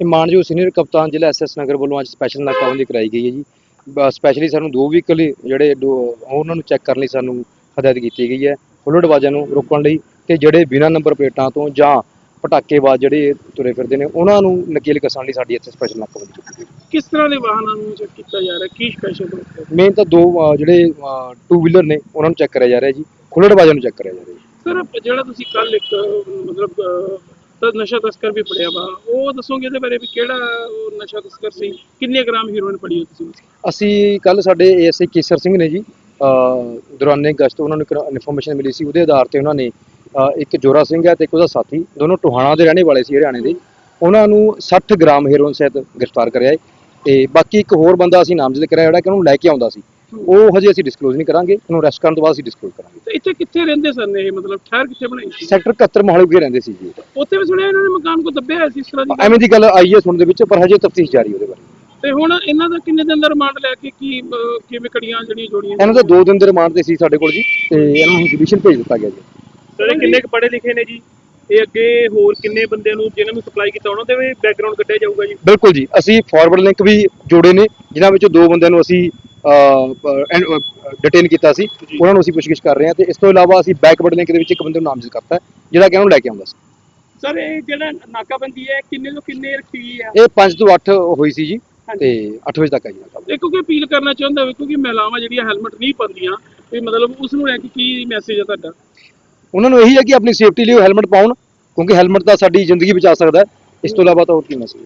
ਇਹ ਮਾਨਯੋਗ ਸੀਨੀਅਰ ਕਪਤਾਨ ਜ਼ਿਲ੍ਹਾ ਐਸਐਸ ਨਗਰ ਵੱਲੋਂ ਅੱਜ ਸਪੈਸ਼ਲ ਨਾਕਾਬੰਦੀ ਕਰਾਈ ਗਈ ਹੈ ਜੀ। ਸਪੈਸ਼ਲੀ ਸਾਨੂੰ ਦੋ ਵਹੀਕਲ ਜਿਹੜੇ ਉਹਨਾਂ ਨੂੰ ਚੈੱਕ ਕਰਨ ਲਈ ਸਾਨੂੰ ਹਦਾਇਤ ਕੀਤੀ ਗਈ ਹੈ। ਹੁੱਲੜਬਾਜ਼ਾਂ ਨੂੰ ਰੋਕਣ ਲਈ ਤੇ ਜਿਹੜੇ ਬਿਨਾਂ ਨੰਬਰ ਪਲੇਟਾਂ ਤੋਂ ਜਾਂ ਪਟਾਕੇਬਾਜ਼ ਜਿਹੜੇ ਤੁਰੇ ਫਿਰਦੇ ਨੇ ਉਹਨਾਂ ਨੂੰ ਨਕੀਲ ਕਸਣ ਲਈ ਸਾਡੀ ਇੱਥੇ ਸਪੈਸ਼ਲ ਨਾਕਾਬੰਦੀ ਕੀਤੀ ਗਈ ਕਿਸ ਤਰ੍ਹਾਂ ਦੇ ਵਾਹਨਾਂ ਨੂੰ ਚੈੱਕ ਕੀਤਾ ਜਾ ਰਿਹਾ? ਕੀ ਸਪੈਸ਼ਲ ਮੇਨ ਤਾਂ ਦੋ ਜਿਹੜੇ ਟੂ ਵੀਲਰ ਨੇ ਉਹਨਾਂ ਨੂੰ ਚੈੱਕ ਕਰਿਆ ਜਾ ਰਿਹਾ ਜੀ। ਹੁੱਲੜਬਾਜ਼ਾਂ ਨੂੰ ਚੈੱਕ ਕਰਿਆ ਜਾ ਰਿਹਾ ਜੀ। ਸਰ ਜਿਹੜਾ ਤੁਸੀਂ ਕੱਲ ਇੱਕ ਮਤਲਬ ਤਾਂ ਨਸ਼ਾ ਤਸਕਰ ਵੀ ਫੜਿਆ ਵਾ। ਉਹ ਦੱਸੋਗੇ ਇਹਦੇ ਬਾਰੇ ਵੀ ਕਿਹੜਾ ਉਹ ਨਸ਼ਾ ਤਸਕਰ ਸੀ? ਕਿੰਨੇ ਗ੍ਰਾਮ ਹੀਰੋਇਨ ਫੜੀ ਹੋ ਤੁਸੀਂ? ਅਸੀਂ ਕੱਲ ਸਾਡੇ ਏਐਸਆਈ ਕੇਸਰ ਸਿੰਘ ਨੇ ਜੀ ਦੌਰਾਨੇ ਗਸ਼ਤ ਉਹਨਾਂ ਨੂੰ ਇਨਫੋਰਮੇਸ਼ਨ ਮਿਲੀ ਸੀ। ਉਹਦੇ ਆਧਾਰ ਤੇ ਉਹਨਾਂ ਨੇ ਇੱਕ ਜੋਰਾ ਸਿੰਘ ਹੈ ਤੇ ਇੱਕ ਉਹਦਾ ਸਾਥੀ, ਦੋਨੋਂ ਟੋਹਾਣਾ ਦੇ ਰਹਿਣੇ ਵਾਲੇ ਸੀ ਹਰਿਆਣੇ ਦੇ। ਉਹਨਾਂ ਨੂੰ 60 ਗ੍ਰਾਮ ਹੀਰੋਇਨ ਸਹਿਤ ਗ੍ਰਿਫਤਾਰ ਕਰਿਆ ਹੈ। ਤੇ ਬਾਕੀ ਇੱਕ ਹੋਰ ਬੰਦਾ ਅਸੀਂ ਨਾਮਜ਼ਦ ਕਰਿਆ ਜਿਹੜਾ ਕਿ ਉਹਨੂੰ ਲੈ ਕੇ ਆਉਂਦਾ ਸੀ। ਉਹ ਹਜੇ ਅਸੀਂ ਡਿਸਕਲੋਜ਼ ਨਹੀਂ ਕਰਾਂਗੇ ਉਹਨੂੰ ਅਰੈਸਟ ਕਰਨ ਤੋਂ ਬਾਅਦ ਅਸੀਂ ਡਿਸਕਲੋਜ਼ ਕਰਾਂਗੇ। ਤੇ ਇੱਥੇ ਕਿੱਥੇ ਰਹਿੰਦੇ ਸਨ ਇਹ? ਮਤਲਬ ਠਹਿਰ ਕਿੱਥੇ ਬਣਾਈ ਸੀ? ਸੈਕਟਰ 71 ਮੋਹਾਲੀ ਵਿਖੇ ਰਹਿੰਦੇ ਸੀ ਜੀ। ਉੱਥੇ ਵੀ ਸੁਣਿਆ ਇਹਨਾਂ ਨੇ ਮਕਾਨ ਕੋ ਦੱਬਿਆ ਹੋਇਆ ਸੀ ਇਸ ਤਰ੍ਹਾਂ ਦੀ? ਗੱਲ। ਐਵੇਂ ਦੀ ਗੱਲ ਆਈ ਹੈ ਸੁਣਨ ਦੇ ਵਿੱਚ ਪਰ ਹਜੇ ਤਫਤੀਸ਼ ਜਾਰੀ ਉਹਦੇ ਬਾਰੇ। ਤੇ ਹੁਣ ਇਹਨਾਂ ਦਾ ਕਿੰਨੇ ਦਿਨ ਦਾ ਰਿਮਾਂਡ ਲੈ ਕੇ ਕੀ ਅਹ, ਕਿਵੇਂ ਕੜੀਆਂ ਜਿਹੜੀਆਂ ਜੋੜੀਆਂ ਇਹਨਾਂ ਦਾ 2 ਦਿਨ ਦੇ ਰਿਮਾਂਡ ਤੇ ਸੀ ਸਾਡੇ ਕੋਲ ਜੀ ਤੇ ਇਹਨਾਂ ਨੂੰ ਜੁਡੀਸ਼ੀਅਲ ਭੇਜ ਦਿੱਤਾ ਗਿਆ ਜੀ। ਸਰ ਕਿੰਨੇ ਕੁ ਪੜ੍ਹੇ ਲਿਖੇ ਨੇ ਜੀ? ਇਹ ਅੱਗੇ ਹੋਰ ਕਿੰਨੇ ਬੰਦਿਆਂ ਨੂੰ ਜਿਨ੍ਹਾਂ ਨੂੰ ਸਪਲਾਈ ਕੀਤਾ ਉਹਨਾਂ ਦੇ ਵੀ ਬੈਕਗ੍ਰਾਉਂਡ ਕੱਢਿਆ ਜਾਊਗਾ ਜੀ? ਬਿਲਕੁਲ ਜੀ ਅਸੀਂ ਫਾਰਵਰਡ ਲਿੰਕ ਵੀ ਜੋੜੇ ਨੇ ਜਿਨ੍ਹਾਂ ਵਿੱਚੋਂ ਦੋ ਬੰਦਿਆਂ ਨੂੰ ਅਸੀਂ ਡਿਟੇਨ ਕੀਤਾ ਸੀ। ਉਹਨਾਂ ਨੂੰ ਅਸੀਂ ਪੁੱਛਗਿੱਛ ਕਰ ਰਹੇ ਹਾਂ ਤੇ ਇਸ ਤੋਂ ਇਲਾਵਾ ਅਸੀਂ ਬੈਕਵਰਡ ਲਿੰਕ ਦੇ ਵਿੱਚ ਇੱਕ ਬੰਦੇ ਨੂੰ ਨਾਮਜ਼ਦ ਕਰਤਾ ਜਿਹੜਾ ਕਿ ਉਹਨੂੰ ਲੈ ਕੇ ਆਉਂਦਾ ਸੀ। ਸਰ ਇਹ ਜਿਹੜਾ ਨਾਕਾਬੰਦੀ ਹੈ ਕਿੰਨੇ ਤੋਂ ਕਿੰਨੇ ਰੱਖੀ ਹੈ? ਇਹ 5 ਤੋਂ 8 ਹੋਈ ਸੀ ਜੀ ਤੇ 8 ਵਜੇ ਤੱਕ ਜੀ ਨਾਕਾਬੰਦੀ। ਇਹ ਕਿਉਂਕਿ ਅਪੀਲ ਕਰਨਾ ਚਾਹੁੰਦਾ ਵੇ ਕਿਉਂਕਿ ਮਹਿਲਾਵਾਂ ਜਿਹੜੀਆਂ ਹੈਲਮਟ ਨਹੀਂ ਪਾਉਂਦੀਆਂ ਵੀ ਮਤਲਬ ਉਸ ਨੂੰ ਲੈ ਕੇ ਕੀ ਮੈਸੇਜ ਹੈ ਤੁਹਾਡਾ? ਉਹਨਾਂ ਨੂੰ ਇਹੀ ਹੈ ਕਿ ਆਪਣੀ ਸੇਫਟੀ ਲਈ ਹੈਲਮਟ ਪਾਉਣ ਕਿਉਂਕਿ ਹੈਲਮਟ ਤਾਂ ਸਾਡੀ ਜ਼ਿੰਦਗੀ ਬਚਾ ਸਕਦਾ ਹੈ। ਇਸ ਤੋਂ ਇਲਾਵਾ ਤਾਂ ਹੋਰ ਕੀ ਮੈਸੇਜ